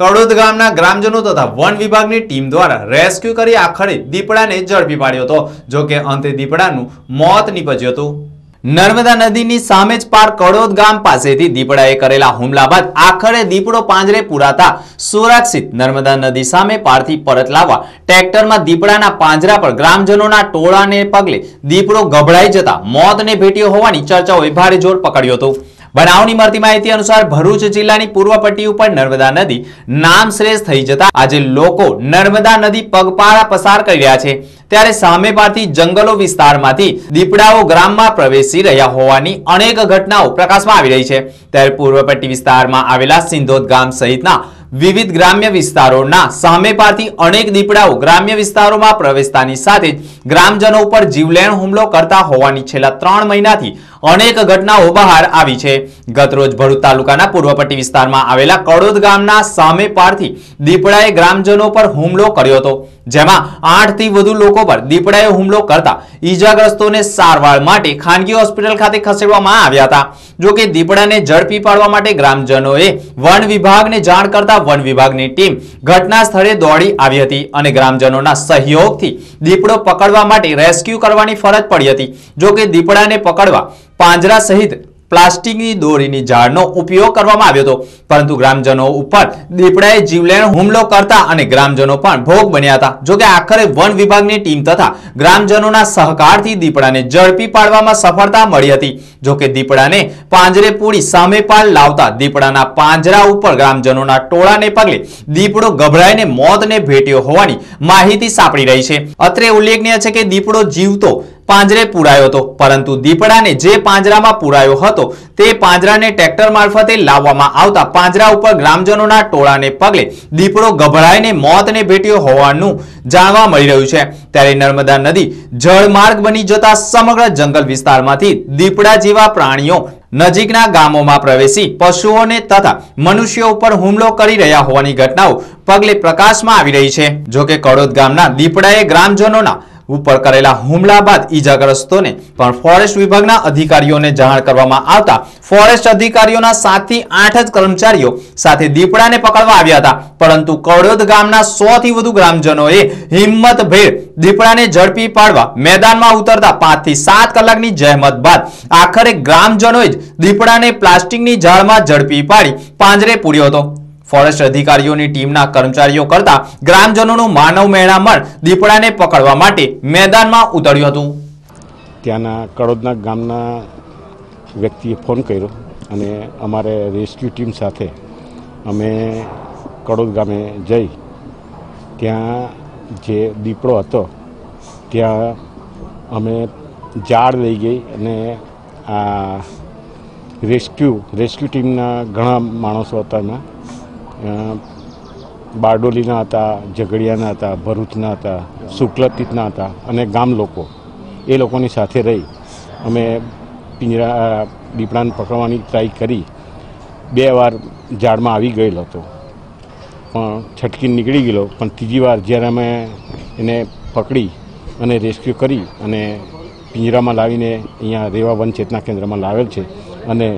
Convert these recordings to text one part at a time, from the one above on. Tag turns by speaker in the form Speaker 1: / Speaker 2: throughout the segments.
Speaker 1: કડોદ ગામના ગ્રામજનો તથા વન વિભાગની ટીમ દ્વારા રેસ્ક્યુ કરી આખરે દીપડાને ઝડપી પાડ્યો હતો, જો કે અંતે દીપડાનું મોત નીપજ્યું હતું. નર્મદા નદીની સામે જ પાર કડોદ ગામ પાસેથી દીપડાએ કરેલા હુમલા બાદ આખરે દીપડો પાંજરે પુરાતા સુરક્ષિત નર્મદા નદી સામે પારથી પરત લાવવા ટ્રેક્ટરમાં દીપડાના પાંજરા પર ગ્રામજનોના ટોળાને પગલે દીપડો ગભરાઈ જતા મોતને ભેટ્યો હોવાની ચર્ચાઓએ ભારે જોર પકડ્યો હતો. બનાવની મળતી માહિતી અનુસાર ભરૂચ જિલ્લાની પૂર્વ પટ્ટી ઉપર નર્મદા નદી નામ શ્રેષ્ઠ થઈ જતા આજે લોકો નર્મદા નદી પગપાળા પસાર કરી રહ્યા છે. ત્યારે સામે પારથી જંગલો વિસ્તારમાંથી દીપડાઓ ગ્રામમાં પ્રવેશી રહ્યા હોવાની અનેક ઘટનાઓ પ્રકાશમાં આવી રહી છે. ત્યારે પૂર્વ પટ્ટી વિસ્તારમાં આવેલા સિંધોદ ગામ સહિતના વિવિધ ગ્રામ્ય વિસ્તારોના સામે પારથી અનેક દીપડાઓ ગ્રામ્ય વિસ્તારોમાં પ્રવેશતાની સાથે જ ગ્રામજનો ઉપર જીવલેણ હુમલો કરતા હોવાની છેલ્લા ત્રણ મહિનાથી અનેક ઘટનાઓ બહાર આવી છે. ગતરોજ ભરૂચ તાલુકાના પૂર્વપટ્ટી વિસ્તારમાં આવેલા કડોદ ગામના સામે પારથી દીપડાએ ગ્રામજનો પર હુમલો કર્યો હતો, જેમાં આઠથી વધુ લોકો પર દીપડાએ હુમલો કરતા ઈજાગ્રસ્તોને સારવાર માટે ખાનગી હોસ્પિટલ ખાતે ખસેડવામાં આવ્યા હતા. જોકે દીપડાને ઝડપી પાડવા માટે ગ્રામજનોએ વન વિભાગને જાણ કરતા વન વિભાગની ટીમ ઘટના સ્થળે દોડી આવી હતી અને ગ્રામજનોના સહયોગથી દીપડો પકડવા માટે રેસ્ક્યુ કરવાની ફરજ પડી હતી. જોકે દીપડાને પકડવા પાંજરા સહિત પ્લાસ્ટિકની દોરીની ઝાડનો ઉપયોગ કરવામાં આવ્યો હતો. પરંતુ ગ્રામજનો ઉપર દીપડાએ જીવલેણ હુમલો કરતા અને ગ્રામજનો પણ ભોગ બન્યા હતા. જોકે આખરે વન વિભાગની ટીમ તથા ગ્રામજનોના સહકારથી દીપડાને ઝડપી પાડવામાં સફળતા મળી હતી. જોકે દીપડાને પાંજરે પૂરી સામે પાલ લાવતા દીપડાના પાંજરા ઉપર ગ્રામજનોના ટોળાને પગલે દીપડો ગભરાઈને મોતને ભેટ્યો હોવાની માહિતી સાંપડી રહી છે. અત્રે ઉલ્લેખનીય છે કે દીપડો જીવતો પાંજરે પુરાયો હતો. પરંતુ દીપડાને જે પાંજરામાં પુરાયો હતો, તે પાંજરાને ટ્રેક્ટર મારફતે લાવવામાં આવતા પાંજરા ઉપર ગ્રામજનોના ટોળાને પગલે દીપડો ગભરાઈને મોતને ભેટ્યો હોવાનું જાણવા મળી રહ્યું છે. ત્યારે નર્મદા નદી જળમાર્ગ બની જતા સમગ્ર જંગલ વિસ્તારમાંથી દીપડા જેવા પ્રાણીઓ નજીકના ગામોમાં પ્રવેશી પશુઓને તથા મનુષ્યો ઉપર હુમલો કરી રહ્યા હોવાની ઘટનાઓ પગલે પ્રકાશમાં આવી રહી છે. જોકે કડોદ ગામના દીપડાએ ગ્રામજનોના ઉપર કરેલા હુમલા બાદ ઈજાગ્રસ્તોને પણ ફોરેસ્ટ વિભાગના અધિકારીઓને જાણ કરવામાં આવતા ફોરેસ્ટ અધિકારીઓના સાતથી આઠ જ કર્મચારીઓ સાથે દીપડાને પકડવા આવ્યા હતા. પરંતુ કડોદ ગામના સો થી વધુ ગ્રામજનોએ હિંમત ભેર દીપડાને ઝડપી પાડવા મેદાનમાં ઉતરતા પાંચથી સાત કલાકની જહેમત બાદ આખરે ગ્રામજનોએ જ દીપડાને પ્લાસ્ટિકની ઝાડમાં ઝડપી પાડી પાંજરે પૂર્યો હતો. ફોરેસ્ટ અધિકારીઓની ટીમના કર્મચારીઓ કરતા ગ્રામજનોનું માનવ મેળામણ દીપડાને પકડવા માટે મેદાનમાં ઉતર્યું હતું.
Speaker 2: ત્યાંના કડોદના ગામના વ્યક્તિએ ફોન કર્યો અને અમારે રેસ્ક્યુ ટીમ સાથે અમે કડોદ ગામે જઈ ત્યાં જે દીપડો હતો, ત્યાં અમે ઝાડ લઈ ગઈ અને આ રેસ્ક્યુ રેસ્ક્યુ ટીમના ઘણા માણસો હતા એમાં. બારડોલીના હતા, ઝઘડિયાના હતા, ભરૂચના હતા શુક્લતીતના હતા અને ગામ લોકો. એ લોકોની સાથે રહી અમે પિંજરા દીપડાને પકડવાની ટ્રાય કરી. બે વાર ઝાડમાં આવી ગયેલો હતો. પણ છટકી નીકળી ગયેલો. પણ ત્રીજી વાર જ્યારે અમે એને પકડી અને રેસ્ક્યુ કરી અને પિંજરામાં લાવીને અહીંયા રેવા વન ચેતના કેન્દ્રમાં લાવેલ છે અને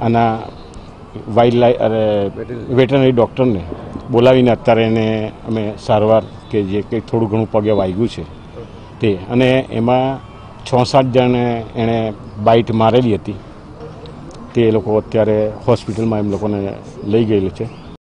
Speaker 2: આના વાઇલ્ડ લાઈફ અરે વેટરનરી ડૉક્ટરને બોલાવીને અત્યારે એને અમે સારવાર કે જે કંઈ થોડું ઘણું પગે વાગ્યું છે. તે અને એમાં છ સાત જણને એણે બાઇટ મારેલી હતી. તે લોકો અત્યારે હોસ્પિટલમાં એમ લોકોને લઈ ગયેલું છે.